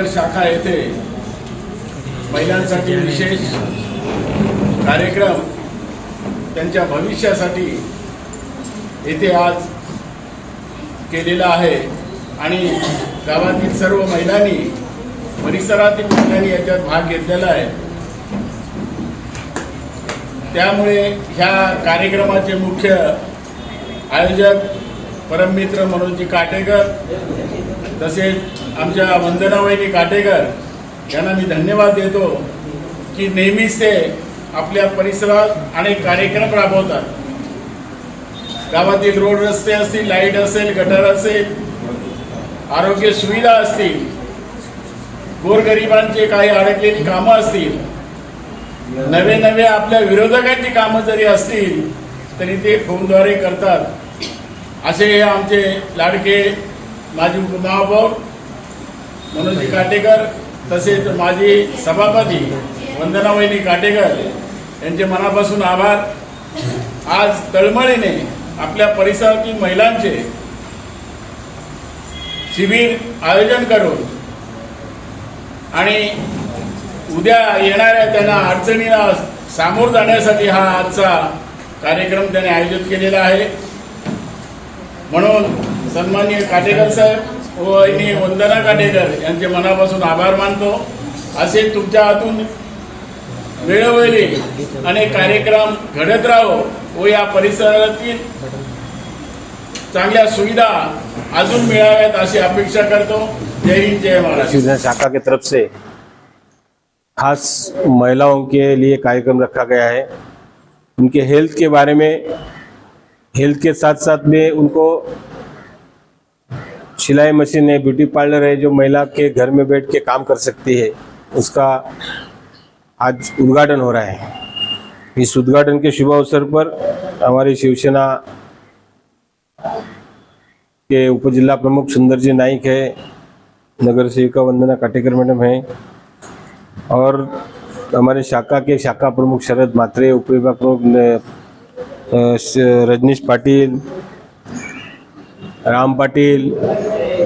नगर शाखा येथे महिलांसाठी विशेष कार्यक्रम त्यांच्या भविष्यासाठी येथे आज केलेला आहे. आणि गावातील सर्व महिलांनी परिसरातील महिलांनी याच्यात भाग घेतलेला आहे. त्यामुळे ह्या कार्यक्रमाचे मुख्य आयोजक परममित्र मनोजी काटेकर तसेच आमच्या वंदनावहिनी काटेकर यांना मी धन्यवाद देतो की नेहमीच ते आपल्या परिसरात अनेक कार्यक्रम राबवतात. गावातील रोड रस्ते असतील लाइट असेल गटर असेल आरोग्य सुविधा असतील गोरगरिबांचे काही अडकलेली कामं असतील नवे नवे आपल्या विरोधकांची कामं जरी असतील तरी ते फोनद्वारे करतात. असे हे आमचे लाडके माजी उपमहापौर मनोज काटेकर तसेच माजी सभापती वंदनावहिनी काटेकर यांचे मनापासून आभार. आज तळमळीने आपल्या परिसरातील महिलांचे शिबिर आयोजन करून आणि उद्या येणाऱ्या त्यांना अडचणीला सामोर जाण्यासाठी हा आजचा कार्यक्रम त्यांनी आयोजित केलेला आहे. म्हणून सन्माननीय काटेकर साहेब व वहिनी वंदना काटेकर यांचे मनापासून आभार मानतो. असे तुमच्या हातून वेळोवेळी अनेक कार्यक्रम घडत राहो व या परिसरातील चांगल्या सुविधा अजून मिळाव्यात अशी अपेक्षा करतो. जय हिंद, जय महाराष्ट्र. शाखा की तरफ़ से खास महिलाओं के लिए कार्यक्रम रखा गया है। उनके हेल्थ के बारे में हेल्थ के साथ साथ में उनको सिलाई मशीन है, ब्यूटी पार्लर है, जो महिला के घर में बैठ के काम कर सकती है, उसका आज उद्घाटन हो रहा है। इस उद्घाटन के शुभ अवसर पर हमारी शिवसेना के उपजिला प्रमुख सुंदर जी नाइक है, नगर सेविका वंदना काटेकर मैडम है, और हमारे शाखा के शाखा प्रमुख शरद मात्रे, उप विभाग प्रमुख रजनीश पाटिल राम पाटिल,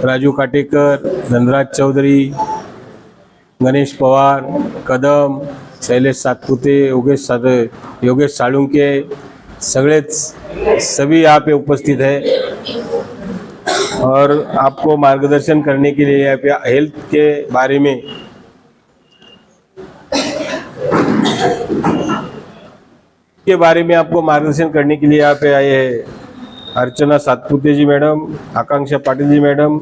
राजू काटेकर धनराज चौधरी, गणेश पवार, कदम, शैलेश सातपुते, योगेश साद योगेश साळुंके, सगळेच सभी यहाँ पे उपस्थित है। और आपको मार्गदर्शन करने के लिए यहाँ पे हेल्थ के बारे में के बारे में आपको मार्गदर्शन करने के लिए यहाँ पे आए हैं। Archana Satpute ji madam, Akanksha Patil ji madam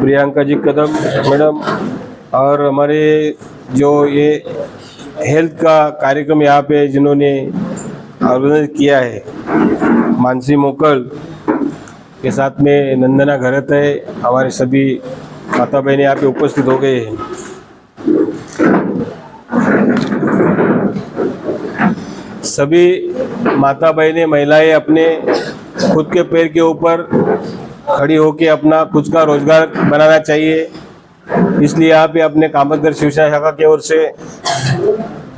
Priyanka ji Kadam madam, और हमारे जो ये हेल्थ का कार्यक्रम यहाँ पे जिन्होंने ऑर्गेनाइज किया है, मानसी मोकल, के साथ में नंदना घरत है, हमारे सभी माता बहनें यहाँ पे उपस्थित हो गए हैं। सभी माता बहनें, महिलाएँ अपने खुद के पैर के ऊपर खड़ी होकर अपना खुद का रोज़गार बनाना चाहिए। इसलिए यहाँ पे अपने कामतगर शिवसेना शाखा की ओर से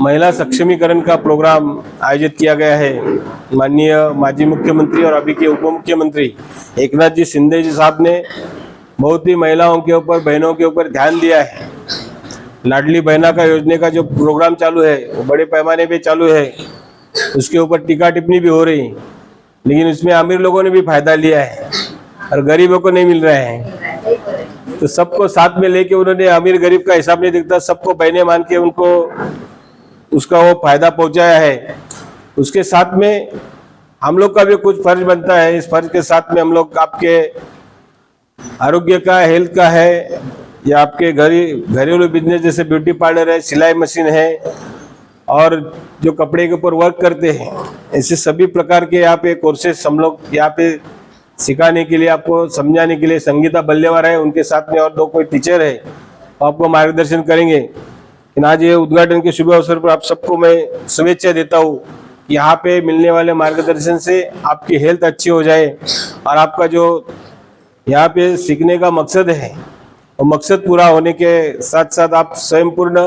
महिला सक्षमीकरण का प्रोग्राम आयोजित किया गया है। माननीय माजी मुख्यमंत्री और अभी के उप मुख्यमंत्री एकनाथ जी शिंदे जी साहब ने बहुत ही महिलाओं के ऊपर, बहनों के ऊपर ध्यान दिया है। लाडली बहना का योजना का जो प्रोग्राम चालू है, वो बड़े पैमाने पे चालू है। उसके ऊपर टीका टिप्पणी भी हो रही। लेकिन उसमें अमीर लोगों ने भी फ़ायदा लिया है और गरीबों को नहीं मिल रहे हैं। तो सबको साथ में लेके उन्होंने अमीर गरीब का हिसाब नहीं दिखता, सबको बहने मान के उनको उसका वो फ़ायदा पहुँचाया है। उसके साथ में हम लोग का भी कुछ फ़र्ज़ बनता है। इस फ़र्ज़ के साथ में हम लोग आपके आरोग्य का, हेल्थ का है, या आपके घरी, घरेलू बिज़नेस जैसे ब्यूटी पार्लर है, सिलाई मशीन है और जो कपड़े के ऊपर वर्क करते हैं, ऐसे सभी प्रकार के यहाँ पे कोर्सेस हम लोग यहाँ पे सिखाने के लिए, आपको समझाने के लिए संगीता बल्लेवार है, उनके साथ में और दो कोई टीचर है आपको मार्गदर्शन करेंगे। आज ये उद्घाटन के शुभ अवसर पर आप सबको मैं शुभेच्छा देता हूँ यहाँ पे मिलने वाले मार्गदर्शन से आपकी हेल्थ अच्छी हो जाए और आपका जो यहाँ पे सीखने का मकसद है वो मकसद पूरा होने के साथ साथ आप स्वयं पूर्ण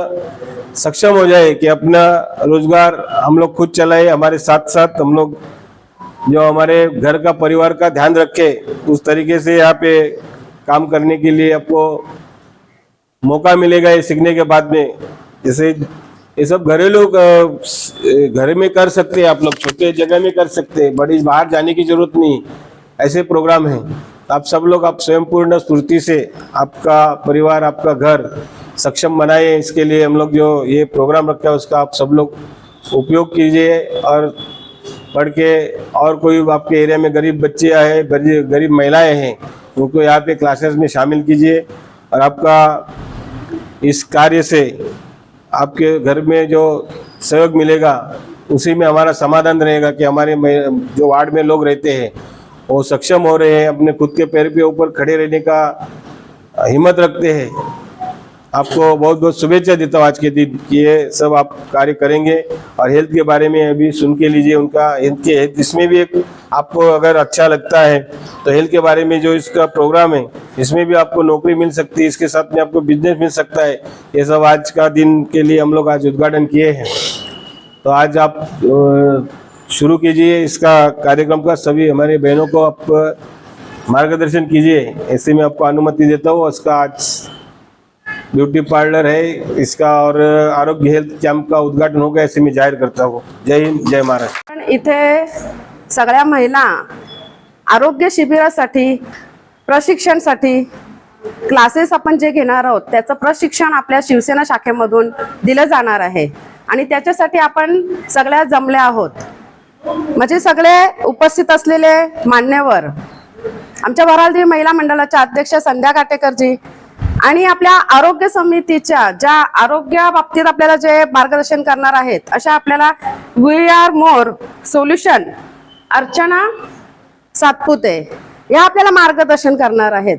सक्षम हो जाए कि अपना रोज़गार हम लोग खुद चलाए, हमारे साथ साथ हम लोग जो हमारे घर का परिवार का ध्यान रखे, उस तरीके से यहाँ पे काम करने के लिए आपको मौका मिलेगा ये सीखने के बाद में। जैसे ये सब घरेलू घर में कर सकते हैं आप लोग, छोटे जगह में कर सकते हैं, बड़ी बाहर जाने की ज़रूरत नहीं। ऐसे प्रोग्राम हैं। आप सब लोग आप स्वयं पूर्ण स्फूर्ति से आपका परिवार, आपका घर सक्षम बनाए। इसके लिए हम लोग जो ये प्रोग्राम रखा है, उसका आप सब लोग उपयोग कीजिए और पढ़ के और कोई आपके एरिया में गरीब बच्चे आए, गरीब गरीब महिलाएँ हैं, उनको यहाँ पे क्लासेस में शामिल कीजिए और आपका इस कार्य से आपके घर में जो सहयोग मिलेगा, उसी में हमारा समाधान रहेगा कि हमारे जो वार्ड में लोग रहते हैं वो सक्षम हो रहे हैं, अपने खुद के पैर के ऊपर खड़े रहने का हिम्मत रखते हैं। आपको बहुत बहुत शुभेच्छा देता हूँ आज के दिन कि ये सब आप कार्य करेंगे और हेल्थ के बारे में अभी सुन के लीजिए उनका, हेल्थ के, हेल्थ इसमें भी एक आपको अगर अच्छा लगता है तो हेल्थ के बारे में जो इसका प्रोग्राम है, इसमें भी आपको नौकरी मिल सकती है, इसके साथ में आपको बिज़नेस मिल सकता है। ये सब आज का दिन के लिए हम लोग आज उद्घाटन किए हैं। तो आज आप शुरू कीजिए इसका कार्यक्रम का। सभी हमारे बहनों को आप मार्गदर्शन कीजिए। ऐसे में आपको अनुमति देता हूँ। इसका आज ब्यूटी पार्लर है। इसका और आरोग्य हेल्थ कैंप का उद्घाटन होगा। ऐसे मैं जाहिर करता हूँ। जय हिंद जय महाराष्ट्र। पण इथे सगळ्या महिला आरोग्य शिबिरासाठी प्रशिक्षणसाठी क्लासेस आपण जे घेणार आहोत त्याचं प्रशिक्षण आपल्या शिवसेना शाखेमधून दिलं जाणार आहे. आणि त्याच्यासाठी आपण सगळ्या जमल्या आहोत. म्हणजे सगळे उपस्थित असलेले मान्यवर आमच्या वरालदेवी महिला मंडळाच्या अध्यक्ष संध्या काटेकरजी आणि आपल्या आरोग्य समितीच्या ज्या आरोग्या बाबतीत आपल्याला जे मार्गदर्शन करणार आहेत अशा आपल्याला we are more solution Archana Satpute या आपल्याला मार्गदर्शन करणार आहेत.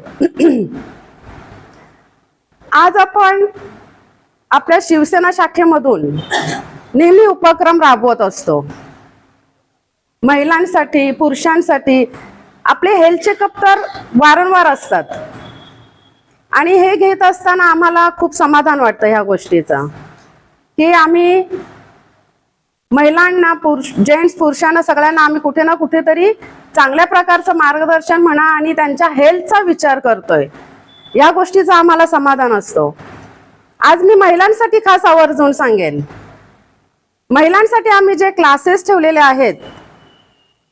आज आपण आपल्या शिवसेना शाखेमधून नेहमी उपक्रम राबवत असतो. महिलांसाठी पुरुषांसाठी आपले हेल्थ चेकअप तर वारंवार असतात. आणि हे घेत असताना आम्हाला खूप समाधान वाटतं ह्या गोष्टीचं. की आम्ही महिलांना पुरुष जेंट्स पुरुषांना सगळ्यांना आम्ही कुठे ना कुठेतरी चांगल्या प्रकारचं मार्गदर्शन म्हणा आणि त्यांच्या हेल्थचा विचार करतोय. या गोष्टीचा आम्हाला समाधान असतो. आज मी महिलांसाठी खास आवर्जून सांगेन. महिलांसाठी आम्ही जे क्लासेस ठेवलेले आहेत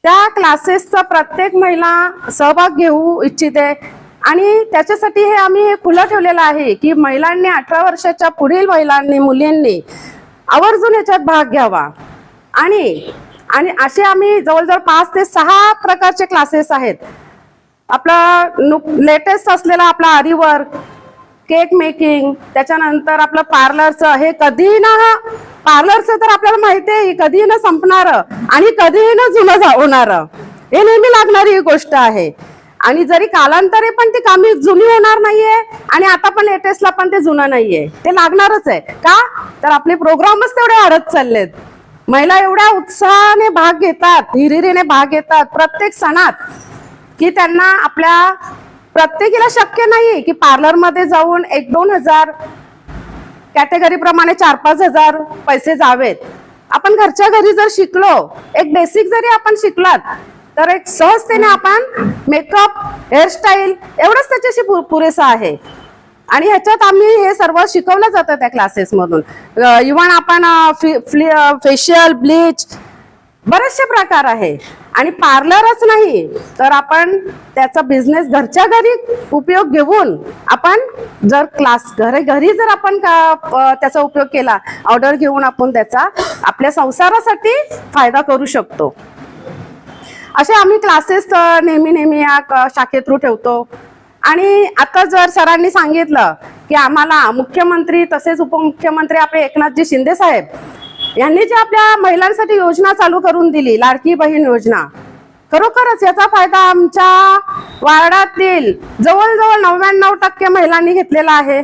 त्या क्लासेसचा प्रत्येक महिला सहभाग घेऊ इच्छिते. आणि त्याच्यासाठी हे आम्ही हे खुलं ठेवलेलं आहे की महिलांनी अठरा वर्षाच्या पुढील महिलांनी मुलींनी आवर्जून याच्यात भाग घ्यावा. आणि आणि असे आम्ही जवळजवळ पाच ते सहा प्रकारचे क्लासेस आहेत. आपला नुक लेटेस्ट असलेला आपला आरीवर्क केक मेकिंग त्याच्यानंतर आपलं पार्लरचं हे कधी ना पार्लरचं तर आपल्याला माहिती आहे कधीही ना संपणार आणि कधीही ना जुनं जा- हे नेहमी लागणारी ही गोष्ट आहे. आणि जरी कालांतरे पण ती कामी जुनी होणार नाहीये आणि आता पण लेटेस्टला पण ते जुनं नाहीये. ते लागणारच आहे. का? तर आपले प्रोग्रामच तेवढे वाढत चाललेत. महिला एवढ्या उत्साहाने भाग घेतात हिरिरीने भाग घेतात प्रत्येक सणात की त्यांना आपल्या प्रत्येकीला शक्य नाही की पार्लरमध्ये जाऊन एक दोन हजार कॅटेगरी प्रमाणे चार पाच हजार पैसे जावेत. आपण घरच्या घरी जर शिकलो एक बेसिक जरी आपण शिकलात तर एक सहजतेने आपण मेकअप हेअरस्टाईल एवढंच त्याच्याशी पुरेसं आहे. आणि ह्याच्यात आम्ही हे सर्व शिकवलं जातं त्या क्लासेसमधून इव्हन आपण फेशियल ब्लीच बरेचसे प्रकार आहे. आणि पार्लरच नाही तर आपण त्याचा बिझनेस घरच्या घरी उपयोग घेऊन आपण जर क्लास घरी घरी जर आपण का- त्याचा उपयोग केला ऑर्डर घेऊन आपण त्याचा आपल्या संसारासाठी फायदा करू शकतो. असे आम्ही क्लासेस नेहमी नेहमी या शाखे थ्रू ठेवतो. आणि आता जर सरांनी सांगितलं की आम्हाला मुख्यमंत्री तसेच उपमुख्यमंत्री आपले एकनाथजी शिंदे साहेब यांनी जी आपल्या महिलांसाठी योजना चालू करून दिली लाडकी बहीण योजना खरोखरच याचा फायदा आमच्या वार्डातील जवळजवळ नव्याण्णव टक्के महिलांनी घेतलेला आहे.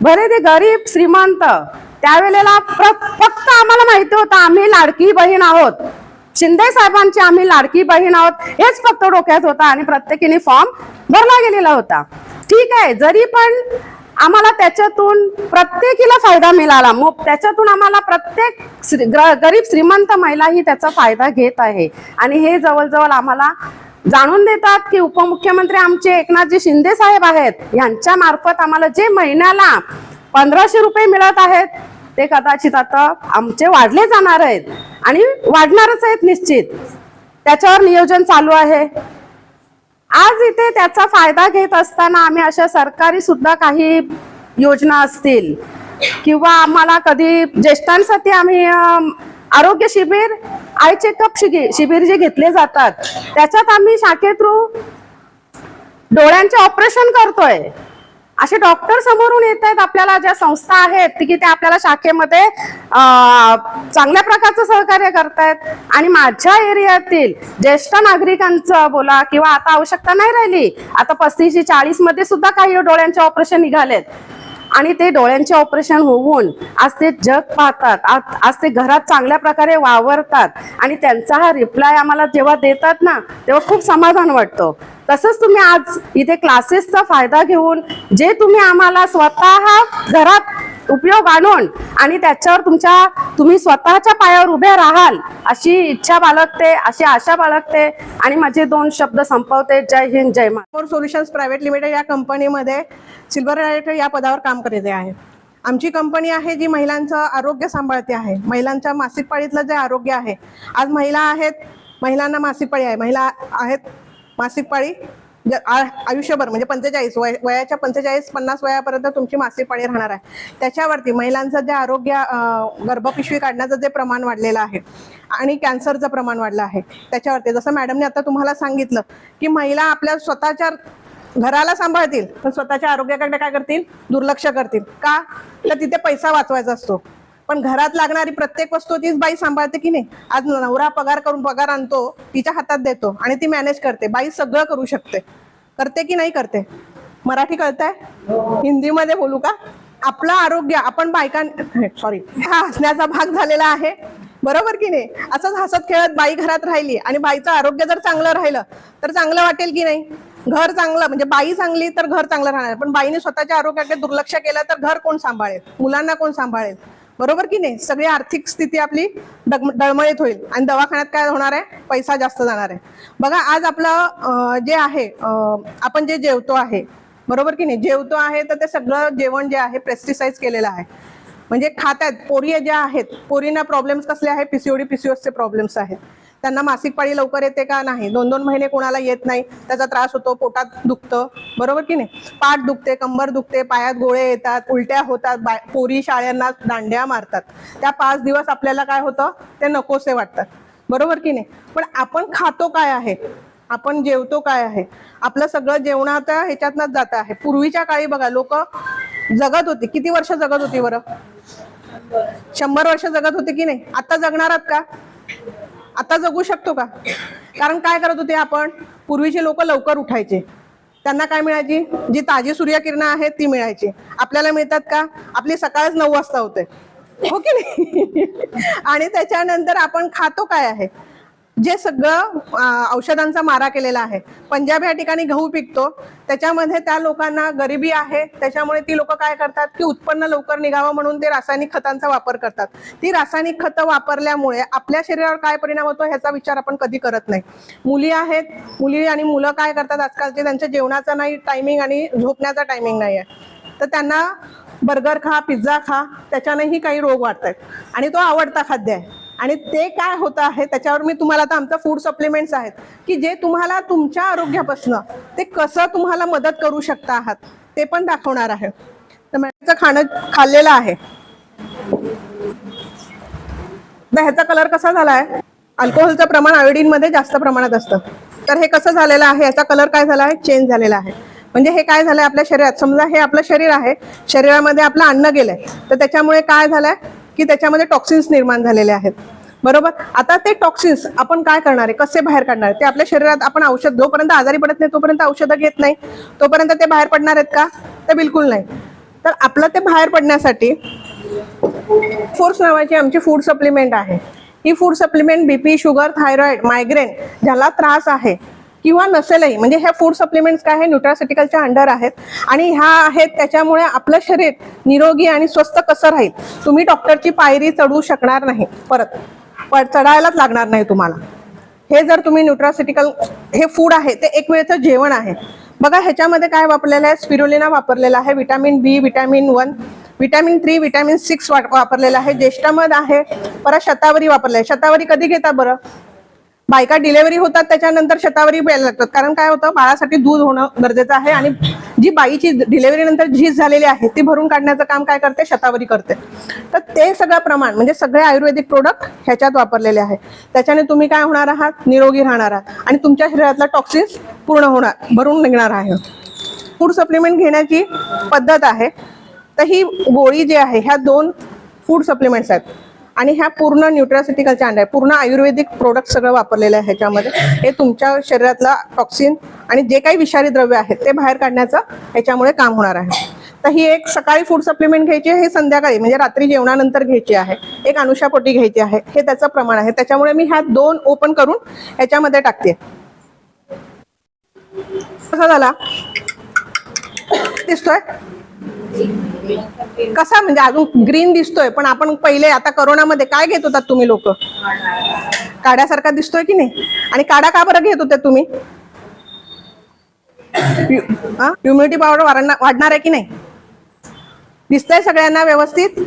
बरे ते गरीब श्रीमंत त्यावेळेला फक्त आम्हाला माहिती होतं आम्ही लाडकी बहीण आहोत. शिंदे साहेबांची आम्ही लाडकी बहीण आहोत हेच फक्त डोक्यात होता आणि प्रत्येकीने फॉर्म भरला गेलेला होता. ठीक आहे जरी पण आम्हाला त्याच्यातून प्रत्येकीला फायदा मिळाला. मग त्याच्यातून आम्हाला प्रत्येक श्री- गरीब श्रीमंत महिला ही त्याचा फायदा घेत आहे. आणि हे जवळजवळ आम्हाला जाणून देतात की उपमुख्यमंत्री आमचे एकनाथजी शिंदे साहेब आहेत. यांच्या मार्फत आम्हाला जे महिन्याला पंधराशे रुपये मिळत आहेत ते कदाचित आता आमचे वाढले जाणार आहेत. आणि वाढणारच आहेत निश्चित. त्याच्यावर नियोजन चालू आहे. आज इथे त्याचा फायदा घेत असताना आम्ही अशा सरकारी सुद्धा काही योजना असतील किंवा आम्हाला कधी ज्येष्ठांसाठी आम्ही आरोग्य शिबिर आय चेकअप शिबिर जे घेतले जातात त्याच्यात आम्ही शाखे थ्रू डोळ्यांचे ऑपरेशन करतोय. असे डॉक्टर समोरून येत आहेत आपल्याला ज्या संस्था आहेत की ते आपल्याला शाखेमध्ये चांगल्या प्रकारचं सहकार्य करतायत. आणि माझ्या एरियातील ज्येष्ठ नागरिकांचं बोला किंवा आता आवश्यकता नाही राहिली आता पस्तीसशे चाळीसमध्ये सुद्धा काही डोळ्यांचे ऑपरेशन निघालेत. आणि ते डोळ्यांचे ऑपरेशन होऊन आज ते जग पाहतात आज- आज ते घरात चांगल्या प्रकारे वावरतात. आणि त्यांचा हा रिप्लाय आम्हाला जेव्हा देतात ना तेव्हा खूप समाधान वाटतं. तसंच तुम्ही आज इथे क्लासेसचा फायदा घेऊन जे तुम्ही आम्हाला स्वतः घरात उपयोग आणून आणि त्याच्यावर तुमच्या तुम्ही स्वतःच्या पायावर उभे राहाल अशी इच्छा बाळगते अशी आशा बाळगते. आणि माझे दोन शब्द संपवते. जय हिंद जय मा फोर सोल्युशन्स प्रायव्हेट लिमिटेड या कंपनीमध्ये सिल्वर डायरेक्टर या पदावर काम करते आहे. आमची कंपनी आहे जी महिलांचं आरोग्य सांभाळते आहे. महिलांच्या मासिक पाळीतलं जे आरोग्य आहे. आज महिला आहेत महिलांना मासिक पाळी आहे. महिला आहेत मासिक पाळी ज- आ- आयुष्यभर म्हणजे पंचेचाळीस वय वयाच्या पंचेचाळीस पन्नास वयापर्यंत तुमची मासिक पाळी राहणार आहे. त्याच्यावरती महिलांचं जे आरोग्य गर्भपिशवी काढण्याचं जे प्रमाण वाढलेलं आहे आणि कॅन्सरचं प्रमाण वाढलं आहे त्याच्यावरती. जसं मॅडमने आता तुम्हाला सांगितलं की महिला आपल्या स्वतःच्या घराला सांभाळतील पण स्वतःच्या आरोग्याकडे काय करतील? दुर्लक्ष करतील. का? तर तिथे पैसा वाचवायचा असतो. पण घरात लागणारी प्रत्येक वस्तू तीच बाई सांभाळते की नाही? आज नवरा पगार करून पगार आणतो तिच्या हातात देतो आणि ती मॅनेज करते. बाई सगळं करू शकते. करते की नाही करते? मराठी कळताय? हिंदीमध्ये बोलू का? आपलं आरोग्य आपण बायकां सॉरी हा हसण्याचा भाग झालेला आहे. बरोबर की नाही? असंच हसत खेळत बाई घरात राहिली आणि बाईचं आरोग्य जर चांगलं राहिलं तर चांगलं वाटेल की नाही? घर चांगलं म्हणजे बाई चांगली तर घर चांगलं राहणार पण बाईने स्वतःच्या आरोग्याकडे दुर्लक्ष केलं तर घर कोण सांभाळेल? मुलांना कोण सांभाळेल? बरोबर की नाही? सगळी आर्थिक स्थिती आपली डळमळीत होईल. आणि दवाखान्यात काय होणार आहे? पैसा जास्त जाणार आहे. बघा आज आपलं जे आहे आपण जे जेवतो आहे बरोबर की नाही? जेवतो आहे तर ते सगळं जेवण जे आहे प्रेस्टिसाईज केलेलं आहे. म्हणजे खात्यात पोरी ज्या आहेत पोरींना प्रॉब्लेम्स कसले आहे पीसीओडी पीसीओसचे प्रॉब्लेम्स आहेत. त्यांना मासिक पाळी लवकर येते का नाही? दोन दोन महिने कोणाला येत नाही त्याचा त्रास होतो पोटात दुखतं. बरोबर की नाही? पाठ दुखते कंबर दुखते पायात गोळे येतात उलट्या होतात बाय पोरी शाळांना दांड्या मारतात. त्या पाच दिवस आपल्याला काय होतं? ते नकोसे वाटतात. बरोबर की नाही? पण आपण खातो काय आहे? आपण जेवतो काय आहे? आपलं सगळं जेवणात ह्याच्यातनच जात आहे. पूर्वीच्या काळी बघा लोक जगत होती. किती वर्ष जगत होती बरं? शंभर वर्ष जगत होते की नाही? आता जगणार आहात का? आता जगू शकतो का? कारण काय करत होते आपण? पूर्वीचे लोक लवकर उठायचे. त्यांना काय मिळायची? जी ताजी सूर्यकिरण आहेत ती मिळायची. आपल्याला मिळतात का? आपली सकाळच नऊ वाजता होते. हो की नाही? आणि त्याच्यानंतर आपण खातो काय आहे? जे सगळं औषधांचा मारा केलेला आहे. पंजाब या ठिकाणी गहू पिकतो. त्याच्यामध्ये त्या लोकांना गरिबी आहे. त्याच्यामुळे ती लोक काय करतात? की उत्पन्न लवकर निघावं म्हणून ते रासायनिक खतांचा वापर करतात. ती रासायनिक खतं वापरल्यामुळे आपल्या शरीरावर काय परिणाम होतो ह्याचा विचार आपण कधी करत नाही. मुली आहेत. मुली आणि मुलं काय करतात आजकालचे त्यांच्या जेवणाचा नाही टायमिंग आणि झोपण्याचा टायमिंग नाही आहे. तर त्यांना बर्गर खा पिझ्झा खा. त्याच्यानेही काही रोग वाढतात आणि तो आवडता खाद्य आहे. आणि ते काय होतं आहे त्याच्यावर मी तुम्हाला आता आमचं फूड सप्लिमेंट्स आहेत की जे तुम्हाला तुमच्या आरोग्यापासून ते कसं तुम्हाला मदत करू शकता आहात ते पण दाखवणार आहे. तर मॅडमचं खाणं खाल्लेलं आहे. तर ह्याचा कलर कसा झाला आहे अल्कोहोलचं प्रमाण आयोडीनमध्ये जास्त प्रमाणात असतं. तर हे कसं झालेलं आहे याचा कलर काय झाला आहे चेंज झालेला आहे. म्हणजे हे काय झालंय आपल्या शरीरात? समजा हे आपलं शरीर आहे शरीरामध्ये आपलं अन्न गेलंय तर त्याच्यामुळे काय झालंय? की त्याच्यामध्ये टॉक्सिन्स निर्माण झालेले आहेत. बरोबर? आता ते टॉक्सिन्स आपण काय करणार आहे? कसे बाहेर काढणार आहे? ते आपल्या शरीरात आपण औषध जोपर्यंत आजारी पडत नाही तोपर्यंत औषधं घेत नाही. तोपर्यंत ते बाहेर पडणार आहेत का? ते बिलकुल नाही. तर आपलं ते बाहेर पडण्यासाठी फोर्स नावाची आमची फूड सप्लिमेंट आहे. ही food supplement BP sugar thyroid migraine ज्याला त्रास आहे. किंवा नसेलही म्हणजे ह्या फूड सप्लिमेंट्स काय आहे? न्यूट्रासिटिकलच्या अंडर आहेत. आणि ह्या आहेत त्याच्यामुळे आपलं शरीर निरोगी आणि स्वस्थ कसं राहील तुम्ही डॉक्टरची पायरी चढू शकणार नाही. परत चढायलाच लागणार नाही तुम्हाला. हे जर तुम्ही न्यूट्रासिटिकल हे फूड आहे ते एक वेळचं जेवण आहे. बघा ह्याच्यामध्ये काय वापरलेलं आहे? स्पिरुलिना वापरलेला आहे vitamin B vitamin one vitamin three vitamin six वापरलेलं आहे. ज्येष्ठामध आहे परत शतावरी वापरले शतावरी कधी घेता बरं? बायका डिलेव्हरी होतात त्याच्यानंतर शेतावरी प्यायला लागतात. कारण काय होतं बाळासाठी दूध होणं गरजेचं आहे आणि जी बाईची डिलेव्हरी नंतर झीज झालेली आहे ती भरून काढण्याचं काम काय करते? शतावरी करते. तर ते सगळं प्रमाण म्हणजे सगळे आयुर्वेदिक प्रोडक्ट ह्याच्यात वापरलेले आहे. त्याच्याने तुम्ही काय होणार आहात? निरोगी राहणार आहात. आणि तुमच्या शरीरातला टॉक्सिन्स पूर्ण होणार भरून निघणार आहे. फूड सप्लिमेंट घेण्याची पद्धत आहे. तर ही गोळी जी आहे ह्या दोन फूड सप्लिमेंट्स आहेत. आणि ह्या पूर्ण न्यूट्रासिटिकलच्या अंड्या पूर्ण आयुर्वेदिक प्रोडक्ट सगळं वापरलेलं आहे ह्याच्यामध्ये. हे तुमच्या शरीरातला टॉक्सिन आणि जे काही विषारी द्रव्य आहेत ते बाहेर काढण्याचं ह्याच्यामुळे काम होणार आहे. तर ही एक सकाळी फूड सप्लिमेंट घ्यायची आहे हे संध्याकाळी म्हणजे रात्री जेवणानंतर घ्यायची आहे. एक अनुषापोटी घ्यायची आहे. हे त्याचं प्रमाण आहे. त्याच्यामुळे मी ह्या दोन ओपन करून ह्याच्यामध्ये टाकते. कसा झाला? दिसतोय? कसा म्हणजे अजून ग्रीन दिसतोय पण आपण पहिले आता करोनामध्ये काय घेत होतात तुम्ही लोक? काढ्यासारखा दिसतोय की नाही? आणि काढा का बरं घेत होते तुम्ही? इम्युनिटी पावडर वाढणार आहे की नाही? दिसतंय सगळ्यांना व्यवस्थित?